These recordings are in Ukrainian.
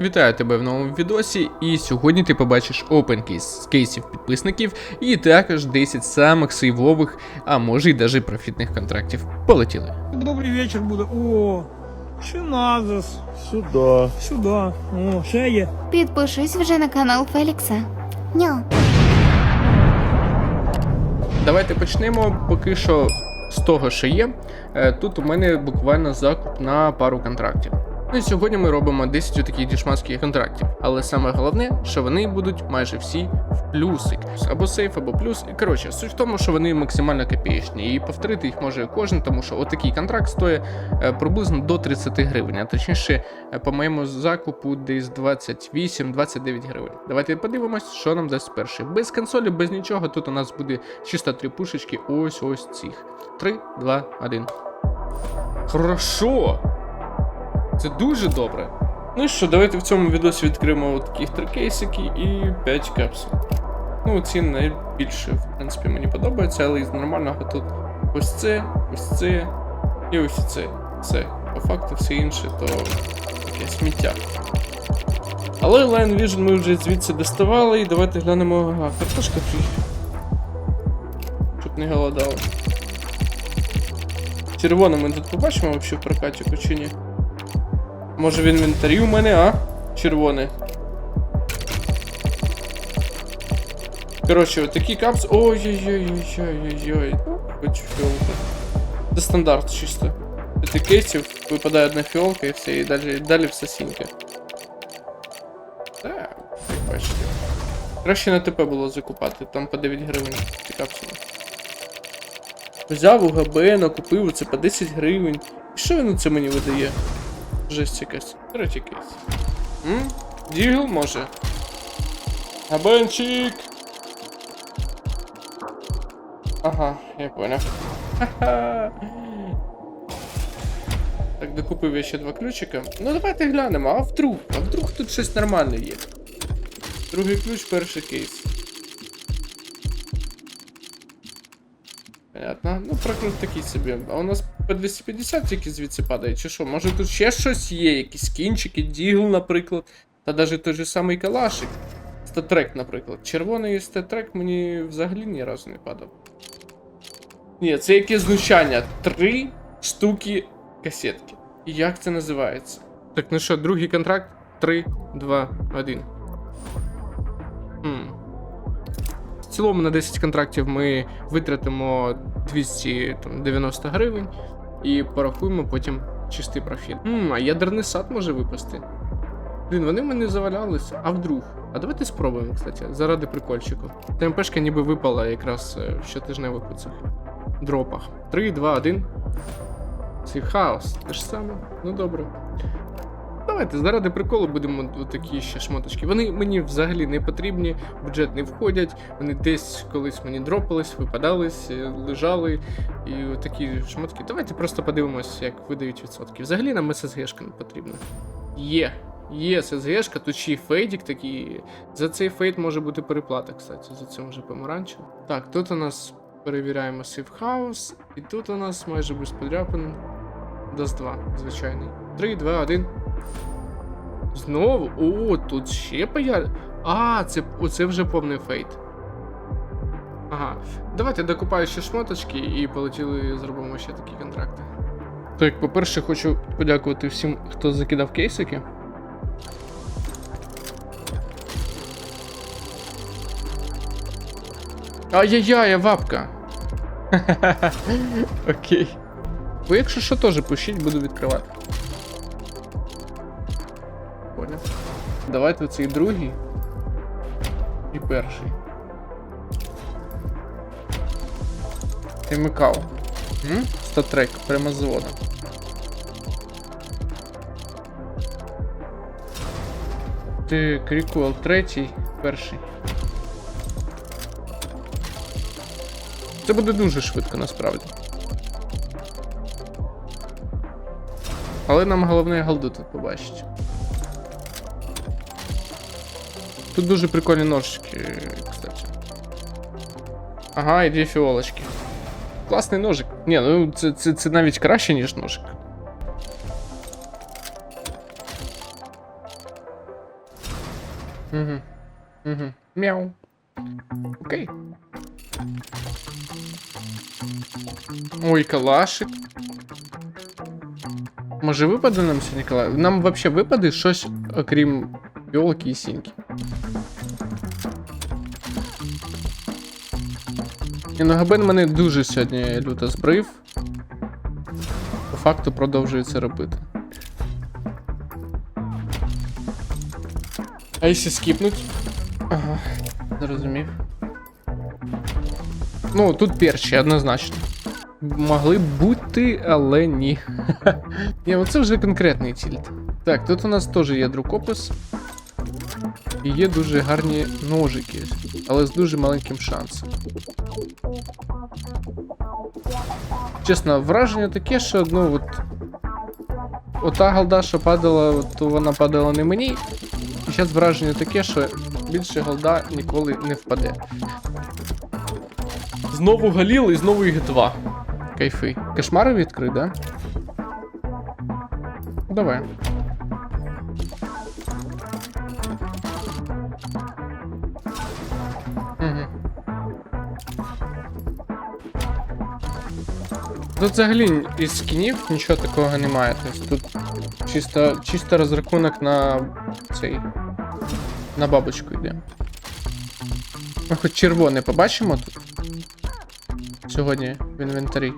Вітаю тебе в новому відосі, і сьогодні ти побачиш open кейс з кейсів підписників і також 10 самих сейвових, а може й даже профітних контрактів. Полетіли. Добрий вечір буде. О, Шиназис. Сюда. Сюди. О, ще є. Підпишись вже на канал Фелікса. Ньо. Давайте почнемо поки що з того, що є. Е, Тут у мене буквально закуп на пару контрактів. Ну і сьогодні ми робимо 10 таких дішманських контрактів. Але саме головне, що вони будуть майже всі в плюсик. Або сейф, або плюс. Коротше, суть в тому, що вони максимально копієчні. І повторити їх може кожен, тому що отакий контракт стоїть е, приблизно до 30 гривень. А точніше, е, по моєму закупу десь 28-29 гривень. Давайте подивимось, що нам дасть перший. Без консолі, без нічого. Тут у нас буде чисто три пушечки. Ось ось цих. 3, 2, 1. Хорошо! Це дуже добре. Ну і що, давайте в цьому відосі відкриємо от таких три кейсики і 5 капсул. Ну, ці найбільше, в принципі, мені подобаються, але із нормального тут ось це, ось це і ось це. Це. По факту все інше, то таке сміття. Але Line Vision ми вже звідси доставали, і давайте глянемо. Ага, картошка фрі. Щоб не голодали. Червоно ми тут побачимо взагалі в прокатіку чи ні? Може в інвентарі у мене, а? Червоне. Коротше, отакі капс. Ой-ой-ой-ой-ой-ой-ой. Хочу фіолку. Це стандарт чисто. П'яти кейсів випадає одна фіолка і все, і далі, далі все сіньке. Так, як бачите. Краще на ТП було закупати, там по 9 гривень ці капсули. Взяв у ГБ, накупив це по 10 гривень. І що він це мені видає? Жесть якась. Третій кейс. М? Дігл може. Габенчик! Ага, я понял. Ха-ха. Так, докупив я ще два ключика. Ну давайте глянемо, а вдруг? А вдруг тут щось нормальне є? Другий ключ, перший кейс. Понятно. Ну, прокрут такий собі. А у нас по 250 тільки звідси падає, чи що? Може тут ще щось є, якісь кінчики, дігл, наприклад. Та навіть той же самий калашик. Статрек, наприклад. Червоний статрек мені взагалі ні разу не падав. Ні, це яке знущання. Три штуки касетки. І як це називається? Так, ну що, другий контракт? 3, 2, 1. Хм. Цілому на 10 контрактів ми витратимо 290 гривень і порахуємо потім чистий профіт. Хм, а ядерний сад може випасти. Блін, вони в мене завалялися. А вдруг? А давайте спробуємо, кстати, заради прикольчику. ТМПшка ніби випала якраз е, в щотижневих оцих дропах. 3, 2, 1. Цей хаос. Те ж саме. Ну добре. Давайте заради приколу будемо такі ще шмоточки. Вони мені взагалі не потрібні, бюджет не входять. Вони десь колись мені дропались, випадались, е, лежали. І такі шмотки. Давайте просто подивимось, як видають відсотки. Взагалі нам ССГшка не потрібна. Є. Є ССГшка, тут ще й фейдік такий. За цей фейд може бути переплата, кстати, за це може помаранчево. Так, тут у нас перевіряємо сейфхаус, і тут у нас майже без подряпин. Dust 2, звичайний. 3, 2, 1. Знову? О, тут ще появ... А, це, оце вже повний фейт. Ага. Давайте докупаю ще шмоточки і полетіли зробимо ще такі контракти. Так, по-перше, хочу подякувати всім, хто закидав кейсики. Ай-яй-яй, вапка. Окей. Ви якщо що теж пишіть, буду відкривати. Понял. Давайте цей другий. І перший. М? Статрек, прямо з заводу. Ти крікуал третій, перший. Це буде дуже швидко насправді. Але нам головне голду тут побачити. Тут дуже прикольні ножички, кстати. Ага, і дві фіолочки. Класний ножик. Ні, ну це, це, це навіть краще, ніж ножик. Угу. Угу. Мяу. Окей. Ой, калашик. Може випаде нам сьогодні калашик? Нам взагалі випаде щось, окрім йолки і сіньки. І ну, Габен мене дуже сьогодні люто збрив. По факту продовжує це робити. А якщо скіпнуть? Ага, зрозумів. Ну, тут перші, однозначно. Могли б бути, але ні. Ні, оце вже конкретний тільт. Так, тут у нас теж є друкопис. І є дуже гарні ножики, але з дуже маленьким шансом. Чесно, враження таке, що ну от. Ота голда, що падала, то вона падала не мені. І зараз враження таке, що більше голда ніколи не впаде. Знову Галіл і знову їх два. Кайфи. Кошмари відкрий, да? Давай. Тут взагалі із скінів нічого такого немає. Тобто тут чисто, чисто розрахунок на цей. На бабочку йде. Ми хоч червоне побачимо тут. Сьогодні в інвентарі.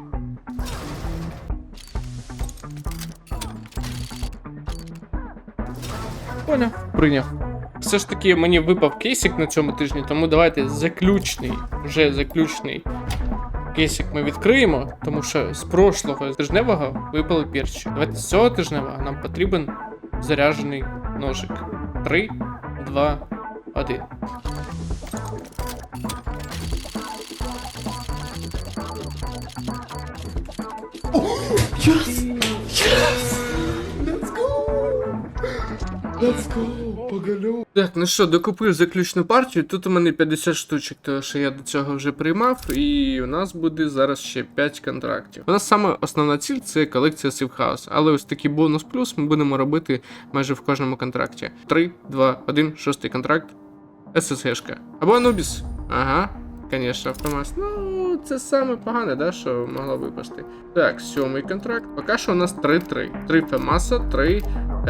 Поняв. Прийняв. Все ж таки мені випав кейсик на цьому тижні, тому давайте заключний, вже заключний кейсик ми відкриємо, тому що з прошлого тижневого випали перші. Давайте з цього тижневого нам потрібен заряджений ножик. 3, 2, 1. Так, ну що, докупив заключну партію. Тут у мене 50 штучок, тому що я до цього вже приймав, і у нас буде зараз ще 5 контрактів. У нас саме основна ціль це колекція Сівхаус, але ось такий бонус плюс ми будемо робити майже в кожному контракті. 3, 2, 1, шостий контракт. ССГшка. Або Анубіс. Ага, звісно, Автомас. Ну, це саме погане, да, що могло випасти. Так, сьомий контракт. Поки що у нас 3-3. 3 Фемаса, 3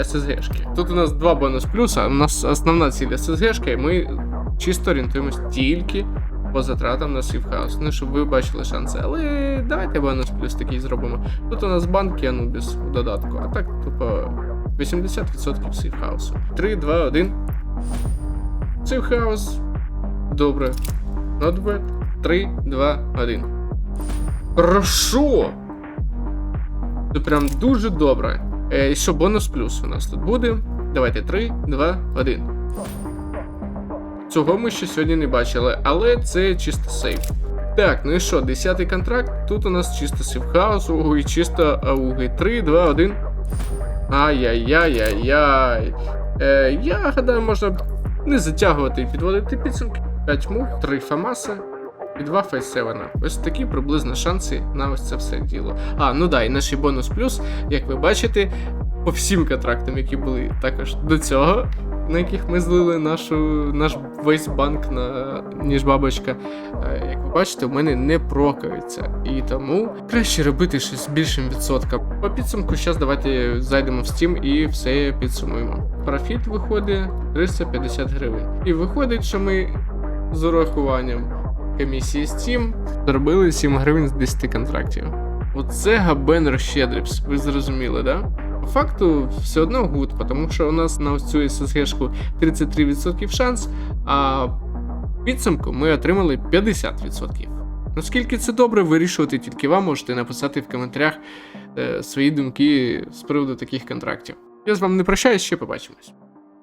ССГшки. Тут у нас два бонус плюса. У нас основна ціль ССГшка, і ми чисто орієнтуємось тільки по затратам на Сівхаус. Ну, щоб ви бачили шанси. Але давайте бонус плюс такий зробимо. Тут у нас банк і Анубіс в додатку, а так тупо 80% Сівхаусу. 3, 2, 1. Сівхаус. Добре. Not bad. 3, 2, 1. Хорошо! Це прям дуже добре. Е, і що бонус плюс у нас тут буде? Давайте 3, 2, 1. Цього ми ще сьогодні не бачили, але це чисто сейф. Так, ну і що, 10 контракт. Тут у нас чисто сейфхаус, і чисто ауги. 3, 2, 1. Ай-яй-яй-яй-яй. Е, я гадаю, можна не затягувати і підводити підсумки. 5 мув, 3 фамаса і 2 фейсевена. Ось такі приблизно шанси на ось це все діло. А, ну да, і наш бонус плюс, як ви бачите, по всім контрактам, які були також до цього, на яких ми злили нашу, наш весь банк на ніж бабочка. е, Як ви бачите, у мене не прокаються. І тому краще робити щось з більшим відсотком. По підсумку, зараз давайте зайдемо в Steam і все підсумуємо. Профіт виходить 350 гривень. І виходить, що ми з урахуванням комісії Steam зробили 7 гривень з 10 контрактів. Оце габен розщедрився, ви зрозуміли, да? По факту все одно гуд, тому що у нас на ось цю SSG-шку 33% шанс, а підсумку ми отримали 50%. Наскільки це добре, вирішувати тільки вам можете написати в коментарях е, свої думки з приводу таких контрактів. Я з вами не прощаюсь, ще побачимось.